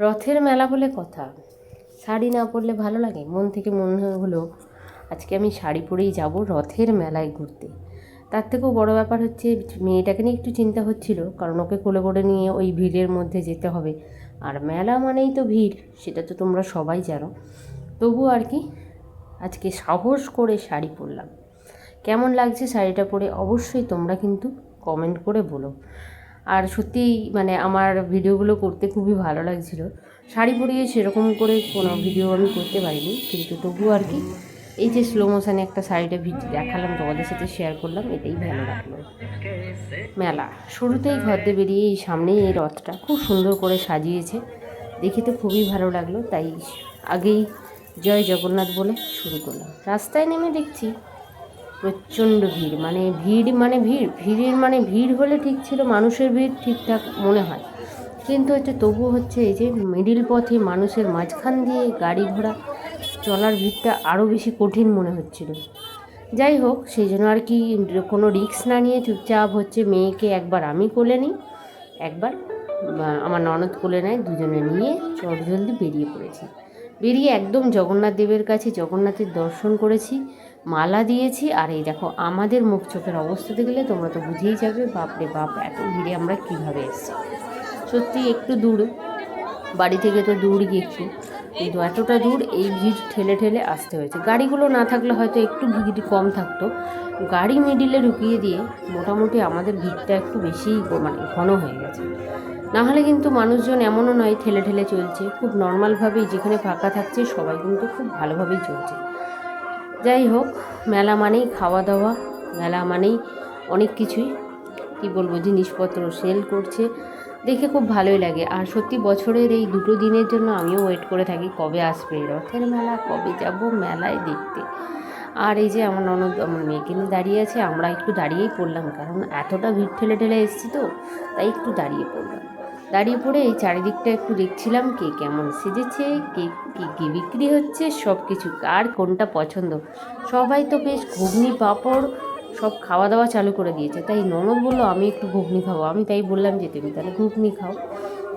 রথের মেলা বলে কথা। শাড়ি না পরলে ভালো লাগে? মন থেকে মনে হলো, আজকে আমি শাড়ি পরেই যাব রথের মেলায় ঘুরতে। তার থেকেও বড় ব্যাপার হচ্ছে, মেয়েটাকে নিয়ে একটু চিন্তা হচ্ছিল, কারণ ওকে কোলে করে নিয়ে ওই ভিড়ের মধ্যে যেতে হবে। আর মেলা মানেই তো ভিড়, সেটা তো তোমরা সবাই জানো। তবু আর কি, আজকে সাহস করে শাড়ি পরলাম। কেমন লাগছে শাড়িটা পরে? অবশ্যই তোমরা কিন্তু কমেন্ট করে বলো। আর সত্যিই মানে আমার ভিডিওগুলো করতে খুবই ভালো লাগছিল। শাড়ি পরিয়ে সেরকম করে কোনো ভিডিও আমি করতে পারিনি, কিন্তু তবুও আর কি এই যে স্লো মোশনে একটা শাড়িটা ভিডিও দেখালাম, তোমাদের সাথে শেয়ার করলাম, এটাই ভালো লাগল। মেলা। শুরুতেই ঘর দিয়ে বেরিয়ে এই সামনেই এই রথটা খুব সুন্দর করে সাজিয়েছে। দেখে তো খুবই ভালো লাগল, তাই আগেই জয় জগন্নাথ বলে শুরু করলাম। রাস্তায় নেমে দেখছি প্রচণ্ড ভিড় মানে ভিড় মানে ভিড়, ভিড়ের মানে ভিড় হলে ঠিক ছিল, মানুষের ভিড় ঠিকঠাক মনে হয়। কিন্তু হচ্ছে তবু হচ্ছে এই যে মিডিল পথে মানুষের মাঝখান দিয়ে গাড়ি ঘোড়া চলার ভিড়টা আরও বেশি কঠিন মনে হচ্ছিল। যাই হোক, সেই জন্য আর কি কোনো রিক্স না নিয়ে চুপচাপ হচ্ছে মেয়েকে একবার আমি কোলে নিই, একবার আমার ননদ কোলে নেয়, দুজনে নিয়ে চট জলদি বেরিয়ে পড়েছি। বেরিয়ে একদম জগন্নাথ দেবের কাছে, জগন্নাথের দর্শন করেছি। মালা দিয়েছি আর এই দেখো আমাদের মুখ চোখের অবস্থা দেখলে তোমরা তো বুঝেই যাবে, বাপরে বাপ, এত ভিড়ে আমরা কীভাবে এসেছি। সত্যি একটু দূর, বাড়ি থেকে তো দূর গিয়েছি, কিন্তু এতটা দূর এই ভিড় ঠেলে ঠেলে আসতে হয়েছে। গাড়িগুলো না থাকলে হয়তো একটু ভিড় কম থাকতো, গাড়ি মিডিলে ঢুকিয়ে দিয়ে মোটামুটি আমাদের ভিড়টা একটু বেশিই মানে ঘন হয়ে গেছে। না হলে কিন্তু মানুষজন এমনও নয়, ঠেলে ঠেলে চলছে, খুব নর্মালভাবেই যেখানে ফাঁকা থাকছে সবাই কিন্তু খুব ভালোভাবেই চলছে। যাই হোক, মেলা মানেই খাওয়া দাওয়া, মেলা মানেই অনেক কিছুই। কী বলব, জিনিসপত্র সেল করছে। দেখে খুব ভালোই লাগে। আর সত্যি বছরের এই দুটো দিনের জন্য আমিও ওয়েট করে থাকি কবে আসবে রথের মেলা, কবে যাব মেলায় দেখতে। আর এই যে আমার ননদ, আমার মেয়েকে নিয়ে দাঁড়িয়ে আছে, আমরা একটু দাঁড়িয়েই পড়লাম, কারণ এতটা ভিড় ঠেলে ঠেলে এসেছি তো, তাই একটু দাঁড়িয়ে পড়লাম। দাঁড়িয়ে পড়ে এই চারিদিকটা একটু দেখছিলাম কে কেমন সেজেছে, কে কী কী বিক্রি হচ্ছে সব কিছু কার কোনটা পছন্দ। সবাই তো বেশ ঘুগনি, পাঁপড় সব খাওয়া দাওয়া চালু করে দিয়েছে। তাই ননদ বলল, আমি একটু ঘুগনি খাব। আমি তাই বললাম যে, তুমি তাহলে ঘুগনি খাও।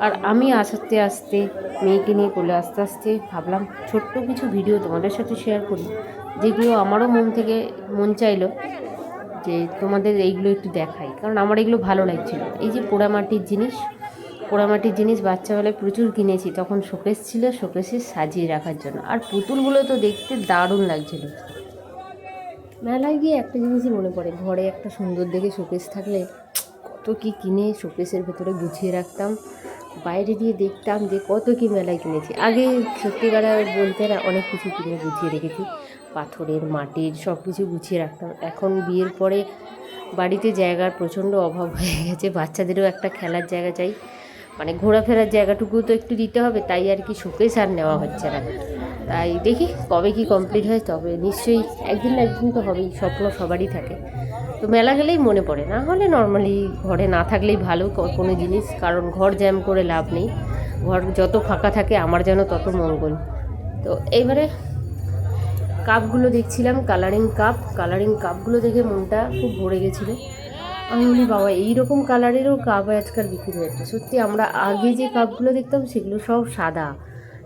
আর আমি আস্তে আস্তে মেয়েকে নিয়ে কোলে আস্তে আস্তে ভাবলাম, ছোট্ট কিছু ভিডিও তোমাদের সাথে শেয়ার করি, যেগুলো আমারও মন থেকে, মন চাইলো যে তোমাদের এইগুলো একটু দেখাই। কারণ আমার এগুলো ভালো লাগছিল এই যে পোড়ামাটির জিনিস পোড়ামাটির জিনিস বাচ্চাবেলায় প্রচুর কিনেছি। তখন শোকেস ছিল, শোকেসে সাজিয়ে রাখার জন্য। আর পুতুলগুলো তো দেখতে দারুণ লাগছিল। মেলায় গিয়ে একটা জিনিসই মনে পড়ে। ঘরে একটা সুন্দর দেখে শোকেস থাকলে কত কি কিনে শোকেসের ভেতরে গুছিয়ে রাখতাম। বাইরে দিয়ে দেখতাম যে কত কি মেলায় কিনেছি। আগে সত্যিকার বলতে না অনেক কিছু কিনে গুছিয়ে রেখেছি। পাথরের, মাটির সব কিছু গুছিয়ে রাখতাম। এখন বিয়ের পরে বাড়িতে জায়গার প্রচণ্ড অভাব হয়ে গেছে। বাচ্চাদেরও একটা খেলার জায়গা চাই। মানে ঘোরাফেরার জায়গাটুকু তো একটু দিতে হবে, তাই আর কি শোকেস আর নেওয়া হচ্ছে না। তাই দেখি কবে কি কমপ্লিট হয়, তবে নিশ্চয়ই একদিন না একদিন তো হবেই, স্বপ্ন সবারই থাকে। তো মেলা গেলেই মনে পড়ে, না হলে নর্মালি ঘরে না থাকলেই ভালো কোনো জিনিস, কারণ ঘর জ্যাম করে লাভ নেই। ঘর যত ফাঁকা থাকে, আমার যেন তত মঙ্গল। তো এইবারে কাপগুলো দেখছিলাম কালারিং কাপ কালারিং কাপগুলো দেখে মনটা খুব ভরে গেছিল। আমি বলি, বাবা, এইরকম কালারেরও কাপ আজকাল বিক্রি হচ্ছে। সত্যি, আমরা আগে যে কাপগুলো দেখতাম, সেগুলো সব সাদা।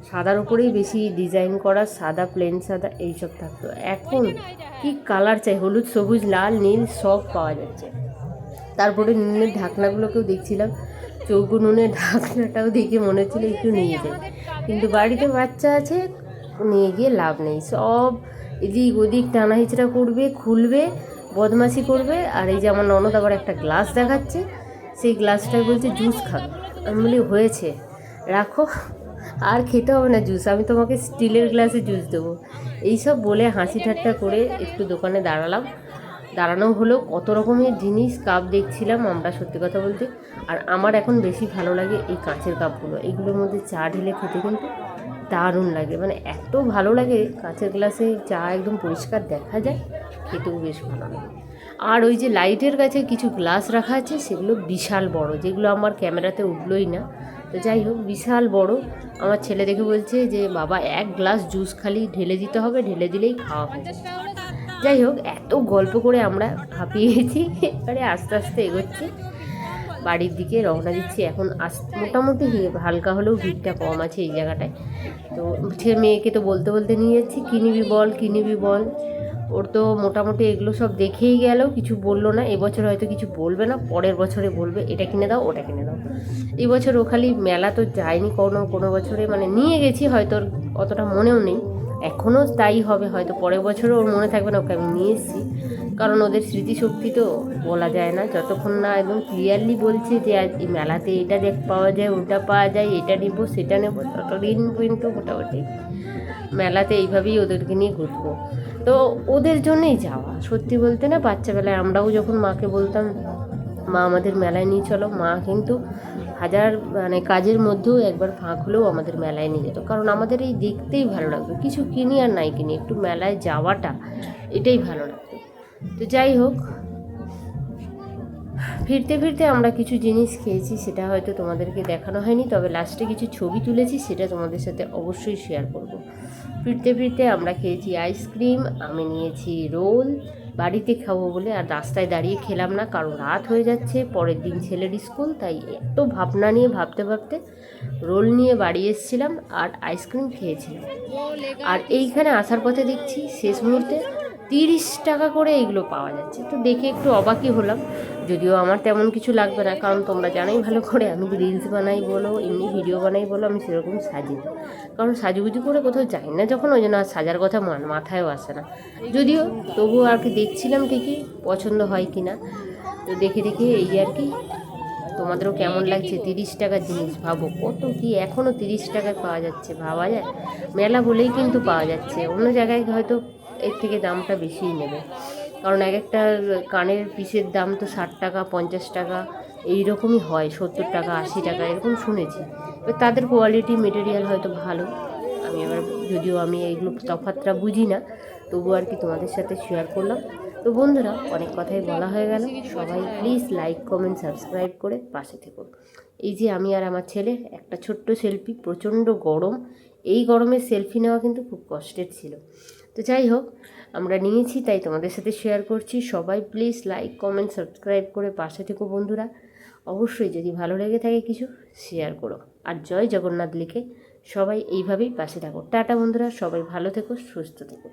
সাদার উপরেই বেশি ডিজাইন করা, সাদা, প্লেন সাদা, এইসব থাকতো। এখন কি কালার চাই? হলুদ, সবুজ, লাল, নীল, সব পাওয়া যাচ্ছে। তারপরে নুনের ঢাকনাগুলোকেও দেখছিলাম। চৌকো নুনের ঢাকনাটাও দেখে মনে হচ্ছিল একটু নিয়ে যাই। কিন্তু বাড়িতে বাচ্চা আছে, নিয়ে গিয়ে লাভ নেই। সব এদিক ওদিক টানা হিচড়া করবে, খুলবে বদমাশি করবে, আর এই যে আমার ননদ আবার একটা গ্লাস দেখাচ্ছে, সেই গ্লাসটায় বলছে জুস খাবে আমি বলি, হয়েছে। রাখো, আর খেতে হবে না জুস আমি তোমাকে স্টিলের গ্লাসে জুস দেবো। এইসব বলে হাসি ঠাট্টা করে একটু দোকানে দাঁড়ালাম। দাঁড়ানো হলো কত রকমের জিনিস কাপ দেখছিলাম, আমরা সত্যি কথা বলতে। আর আমার এখন বেশি ভালো লাগে এই কাঁচের কাপগুলো এগুলোর মধ্যে চা ঢেলে খেতে কিন্তু দারুণ লাগে। মানে এত ভালো লাগে কাঁচের গ্লাসে চা একদম পরিষ্কার দেখা যায়, খেতেও বেশ ভালো লাগে। আর ওই যে লাইটের কাছে কিছু গ্লাস রাখা আছে, সেগুলো বিশাল বড়, যেগুলো আমার ক্যামেরাতে উঠলোই না। তো যাই হোক, বিশাল বড়। আমার ছেলে দেখে বলছে যে, বাবা, এক গ্লাস জুস খালি ঢেলে দিতে হবে, ঢেলে দিলেই খাওয়া হবে। যাই হোক, এত গল্প করে আমরা হাঁপিয়ে গেছি এবারে আস্তে আস্তে এগোচ্ছি। বাড়ির দিকে রওনা দিচ্ছি। এখন আস, মোটামুটি হালকা হলেও ভিড়টা কম আছে এই জায়গাটায়। তো সে মেয়েকে তো বলতে বলতে নিয়ে যাচ্ছি কিনিবি বল কিনিবি বল? ওর তো মোটামুটি এগুলো সব দেখেই গেল, কিছু বলল না। এবছর হয়তো কিছু বলবে না, পরের বছরে বলবে, এটা কিনে দাও, ওটা কিনে দাও। এবছর ও খালি মেলা তো যায়নি কোনো কোনো বছরে। মানে নিয়ে গেছি, হয়তো অতটা মনেও নেই। এখনও তাই হবে, হয়তো পরের বছরও ওর মনে থাকবে না, ওকে আমি নিয়ে এসেছি। কারণ ওদের স্মৃতিশক্তি তো বলা যায় না, যতক্ষণ না একদম ক্লিয়ারলি বলছে যে আজ এই মেলাতে এটা দেখ পাওয়া যায়, ওটা পাওয়া যায়, এটা নেব, সেটা নেব, ততদিন কিন্তু মোটামুটি মেলাতে এইভাবেই ওদেরকে নিয়ে ঘুরবো। তো ওদের জন্যই যাওয়া, সত্যি বলতে না, বাচ্চাবেলায় আমরাও যখন মাকে বলতাম, মা আমাদের মেলায় নিয়ে চলো। মা কিন্তু হাজার মানে কাজের মধ্যেও একবার ফাঁক হলেও আমাদের মেলায় নিয়ে যেত। কারণ আমাদের এই দেখতেই ভালো লাগতো। কিছু কিনি আর নাই কিনি, একটু মেলায় যাওয়াটা এটাই ভালো লাগতো। তো যাই হোক, ফিরতে ফিরতে আমরা কিছু জিনিস খেয়েছি, সেটা হয়তো তোমাদেরকে দেখানো হয়নি, তবে লাস্টে কিছু ছবি তুলেছি, সেটা তোমাদের সাথে অবশ্যই শেয়ার করব। ফিরতে ফিরতে আমরা খেয়েছি আইসক্রিম আমি নিয়েছি রোল বাড়িতে খাব বলে আর রাস্তায় দাঁড়িয়ে খেলাম না। কারণ রাত হয়ে যাচ্ছে, পরের দিন ছেলের স্কুল, তাই এত ভাবনা নিয়ে ভাবতে ভাবতে রোল নিয়ে বাড়ি এসেছিলাম আর আইসক্রিম খেয়েছিলাম। আর এইখানে আসার পথে দেখছি শেষ মুহূর্তে তিরিশ টাকা করে এগুলো পাওয়া যাচ্ছে। তো দেখে একটু অবাকই হলাম। যদিও আমার তেমন কিছু লাগবে না, কারণ তোমরা জানোই ভালো করে আমি রিলস বানাই বলো, এমনি ভিডিও বানাই বলো, আমি সেরকম সাজি না। কারণ সাজুগুজু করে কোথাও যাই না যখন, ওই জন্য আর সাজার কথা মাথায়ও আসে না। যদিও তবুও আর কি দেখছিলাম ঠিকই পছন্দ হয় কি না, তো দেখে দেখে এই আর কি। তোমাদেরও কেমন লাগছে? তিরিশ টাকার জিনিস, ভাবো কত কি এখনও তিরিশ টাকায় পাওয়া যাচ্ছে, ভাবা যায়? মেলা বলেই কিন্তু পাওয়া যাচ্ছে। অন্য জায়গায় হয়তো এর থেকে দামটা বেশিই নেবে। কারণ এক একটা কানের পিসের দাম তো ষাট টাকা, পঞ্চাশ টাকা এই রকমই হয়, সত্তর টাকা, আশি টাকা, এরকম শুনেছি। এবার তাদের কোয়ালিটি মেটেরিয়াল হয়তো ভালো। আমি এবার যদিও আমি এইগুলো তফাতটা বুঝি না, তবু আর কি তোমাদের সাথে শেয়ার করলাম। তো বন্ধুরা, অনেক কথাই বলা হয়ে গেল। সবাই প্লিজ লাইক কমেন্ট সাবস্ক্রাইব করে পাশে থেকো। এই যে আমি আর আমার ছেলে, একটা ছোট্ট সেলফি প্রচণ্ড গরম। এই গরমে সেলফি নেওয়া কিন্তু খুব কষ্টের ছিল। তো যাই হোক, আমরা নিয়েছি, তাই তোমাদের সাথে শেয়ার করছি। সবাই প্লিজ লাইক কমেন্ট সাবস্ক্রাইব করে পাশে থেকো বন্ধুরা। অবশ্যই যদি ভালো লেগে থাকে কিছু শেয়ার করো। আর জয় জগন্নাথ লিখে সবাই এইভাবেই পাশে থাকো। টাটা বন্ধুরা, সবাই ভালো থেকো, সুস্থ থেকো।